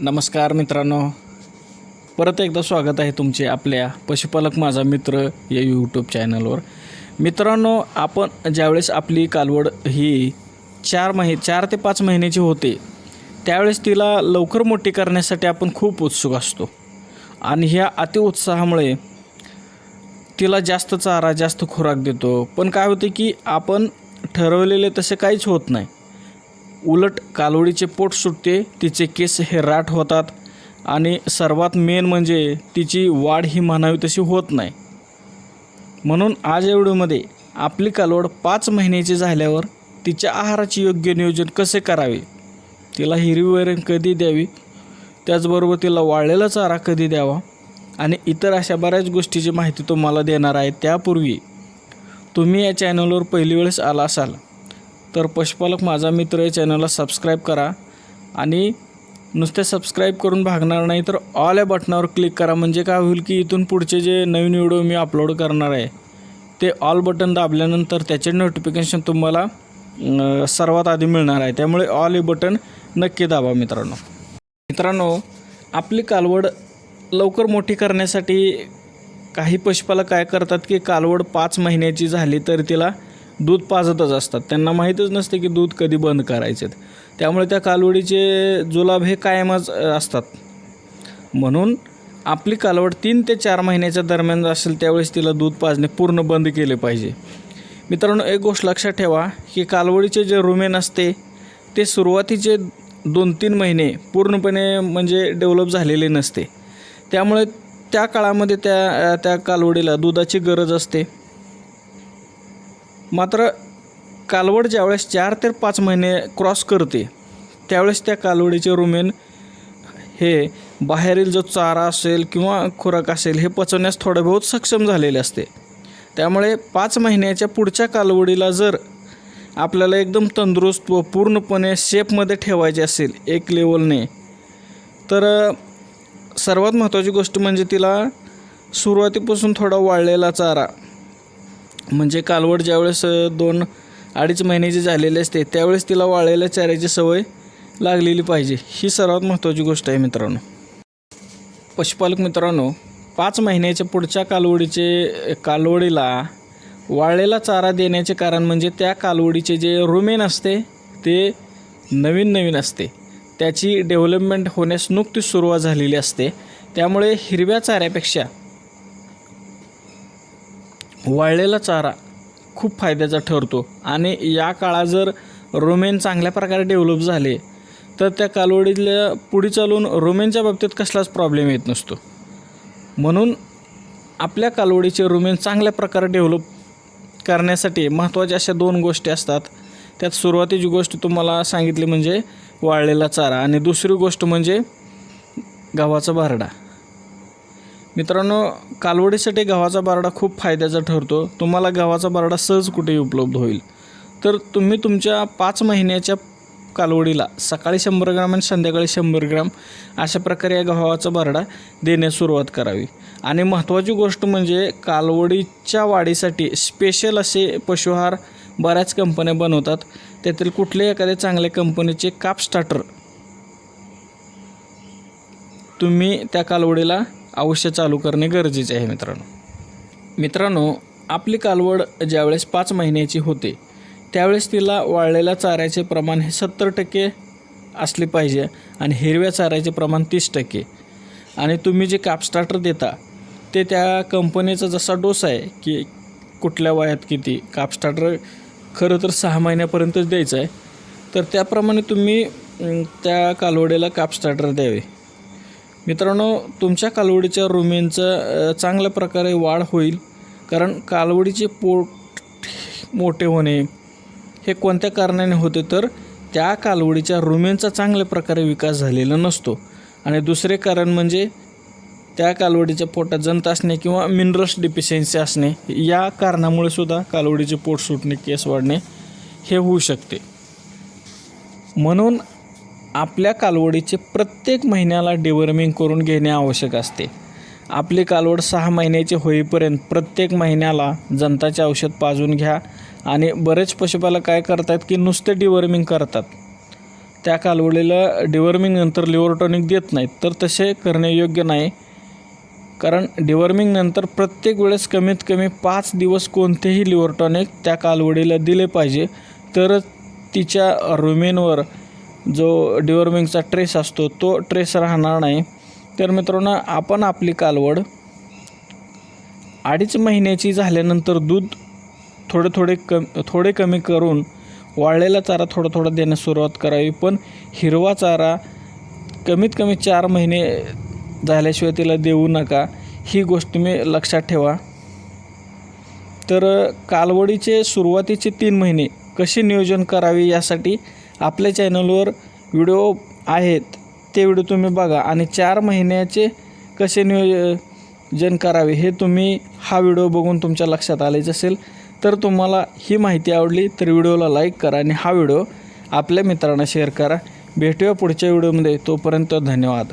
नमस्कार मित्रांनो. परत एकदा स्वागत आहे तुमचे आपल्या पशुपालक माझा मित्र या यूट्यूब चॅनलवर मित्रांनो आपण ज्यावेळेस आपली कालवड ही चार महि चार ते पाच महिन्याची होते त्यावेळेस तिला लवकर मोठी करण्यासाठी आपण खूप उत्सुक असतो. आणि ह्या अतिउत्साहामुळे तिला जास्त चारा जास्त खुराक देतो. पण काय होते की आपण ठरवलेले तसे काहीच होत नाही. उलट कालवडीचे पोट सुटते तिचे केस हे राठ होतात. आणि सर्वात मेन म्हणजे तिची वाढ ही म्हणावी तशी होत नाही. म्हणून आज या व्हिडिओमध्ये आपली कालवड पाच महिन्याची झाल्यावर तिच्या आहाराचे योग्य नियोजन कसे करावे? तिला हिरवी वैरण कधी द्यावी? त्याचबरोबर तिला वाळलेला चारा कधी द्यावा? आणि इतर अशा बऱ्याच गोष्टीची माहिती तुम्हाला देणार आहे त्यापूर्वी. तुम्ही या चॅनलवर पहिली वेळेस आला असाल तर पशुपालक माझा मित्र या चॅनलला सबस्क्राईब करा. आणि नुसते सबस्क्राईब करून भागणार नाही तर ऑल या बटनावर क्लिक करा. म्हणजे काय होईल की इथून पुढचे जे नवीन व्हिडिओ मी अपलोड करणार आहे ते ऑल बटन दाबल्यानंतर त्याचे नोटिफिकेशन तुम्हाला सर्वात आधी मिळणार आहे. त्यामुळे ऑल हे बटन नक्की दाबा मित्रांनो. मित्रांनो आपली कालवड लवकर मोठी करण्यासाठी काही पशुपालक काय करतात की कालवड पाच महिन्याची झाली तर तिला दूध पाजतच असतात. त्यांना माहीतच नसते की दूध कधी बंद करायचे त्यामुळे त्या कालवडीचे जुलाब हे कायमच असतात. म्हणून आपली कालवड तीन ते चार महिन्याच्या दरम्यान असेल त्यावेळेस तिला दूध पाजणे पूर्ण बंद केले पाहिजे. मित्रांनो एक गोष्ट लक्षात ठेवा की कालवडीचे जे रुमेन असते ते सुरुवातीचे दोन तीन महिने पूर्णपणे म्हणजे डेव्हलप झालेले नसते. त्यामुळे त्या काळामध्ये त्या त्या कालवडीला दुधाची गरज असते. मात्र कालवड ज्यावेळेस चार ते पाच महिने क्रॉस करते त्यावेळेस त्या कालवडीचे रुमेन हे बाहेरील जो चारा असेल किंवा खुराक असेल हे पचवण्यास थोडं बहुत सक्षम झालेले असते. त्यामुळे पाच महिन्याच्या पुढच्या कालवडीला जर आपल्याला एकदम तंदुरुस्त व पूर्णपणे शेपमध्ये ठेवायचे असेल एक लेवलने तर सर्वात महत्त्वाची गोष्ट म्हणजे तिला सुरुवातीपासून थोडा वाळलेला चारा म्हणजे कालवड ज्यावेळेस दोन अडीच महिन्याची झालेली असते त्यावेळेस तिला वाळलेल्या चाऱ्याची सवय लागलेली पाहिजे. ही सर्वात महत्त्वाची गोष्ट आहे मित्रांनो. पशुपालक मित्रांनो पाच महिन्याच्या पुढच्या कालवडीचे कालवडीला वाळलेला चारा देण्याचे कारण म्हणजे त्या कालवडीचे जे रुमेन असते ते नवीन नवीन असते. त्याची डेव्हलपमेंट होण्यास नुकतीच सुरुवात झालेली असते. त्यामुळे हिरव्या चाऱ्यापेक्षा वाळलेला चारा खूप फायद्याचा ठरतो. आणि या काळात जर रोमेन चांगल्या प्रकारे डेव्हलप झाले तर त्या कालवडीतल्या पुढे चालून रोमेनच्या बाबतीत कसलाच प्रॉब्लेम येत नसतो. म्हणून आपल्या कालवडीचे रोमेन चांगल्या प्रकारे डेव्हलप करण्यासाठी महत्त्वाच्या अशा दोन गोष्टी असतात. त्यात सुरुवातीची गोष्ट तुम्हाला सांगितली म्हणजे वाळलेला चारा आणि दुसरी गोष्ट म्हणजे गव्हाचा भारडा. मित्रांनो कालवडीसाठी गव्हाचा बारडा खूप फायद्याचा ठरतो. तुम्हाला गव्हाचा बारडा सहज कुठेही उपलब्ध होईल. तर तुम्ही तुमच्या पाच महिन्याच्या कालवडीला सकाळी शंभर ग्राम आणि संध्याकाळी शंभर ग्राम अशा प्रकारे या गव्हाचा बारडा देण्यास सुरुवात करावी. आणि महत्त्वाची गोष्ट म्हणजे कालवडीच्या वाढीसाठी स्पेशल असे पशुहार बऱ्याच कंपन्या बनवतात. त्यातील कुठल्याही एखाद्या चांगल्या कंपनीचे काप स्टार्टर तुम्ही त्या कालवडीला अवश्य चालू करणे गरजेचे आहे मित्रांनो. मित्रांनो आपली कालवड ज्यावेळेस पाच महिन्याची होते त्यावेळेस तिला वाळलेल्या चाऱ्याचे प्रमाण हे सत्तर टक्के असले पाहिजे आणि हिरव्या चाऱ्याचे प्रमाण तीस टक्के. आणि तुम्ही जे काप स्टार्टर देता ते त्या कंपनीचा जसा डोस आहे की कुठल्या वयात किती काप स्टार्टर खरं तर सहा महिन्यापर्यंतच द्यायचं आहे तर त्याप्रमाणे तुम्ही त्या कालवडीला काप स्टार्टर द्यावे. मित्रांनो तुमच्या कालवडीच्या रुमेनचं चांगल्या प्रकारे वाढ होईल. कारण कालवडीचे पोट मोठे होणे हे कोणत्या कारणाने होते? तर त्या कालवडीच्या रुमेनचा चांगल्या प्रकारे विकास झालेला नसतो. आणि दुसरे कारण म्हणजे त्या कालवडीच्या पोटात जंत असणे किंवा मिनरल्स डिफिशियन्सी असणे या कारणामुळे सुद्धा कालवडीचे पोट सुटणे केस वाढणे हे होऊ शकते. म्हणून आपल्या कालवडीचे प्रत्येक महिन्याला डिवर्मिंग करून घेणे आवश्यक असते. आपली कालवड सहा महिन्याची होईपर्यंत प्रत्येक महिन्याला जंताचे औषध पाजून घ्या आणि बरेच पशुपालक काय करतात की नुसते डिवर्मिंग करतात. त्या कालवडीला डिवर्मिंग नंतर लिव्हरटॉनिक देत नाहीत तर तसे करणे योग्य नाही. कारण डिवर्मिंग नंतर प्रत्येक वेळेस कमीत कमी पाच दिवस कोणतेही लिव्हरटॉनिक त्या कालवडीला दिले पाहिजे तरच तिच्या रुमेनवर जो डिवॉर्मिंगचा ट्रेस असतो तो ट्रेस राहणार नाही. तर मित्रांनो आपण आपली कालवड अडीच महिन्याची झाल्यानंतर दूध थोडे थोडे कम थोडे कमी करून वाळलेला चारा थोडा थोडा देण्यास सुरुवात करावी. पण हिरवा चारा कमीत कमी चार महिने झाल्याशिवाय तिला देऊ नका. ही गोष्ट तुम्ही लक्षात ठेवा. तर कालवडीचे सुरुवातीचे तीन महिने कसे नियोजन करावे यासाठी आपल्या चॅनलवर व्हिडिओ आहेत ते व्हिडिओ तुम्ही बघा. आणि चार महिन्याचे कसे नियोजन करावे हे तुम्ही हा व्हिडिओ बघून तुमच्या लक्षात आलेच असेल. तर तुम्हाला ही माहिती आवडली तर व्हिडिओला लाईक करा आणि हा व्हिडिओ आपल्या मित्रांना शेअर करा. भेटूया पुढच्या व्हिडिओमध्ये. तोपर्यंत धन्यवाद.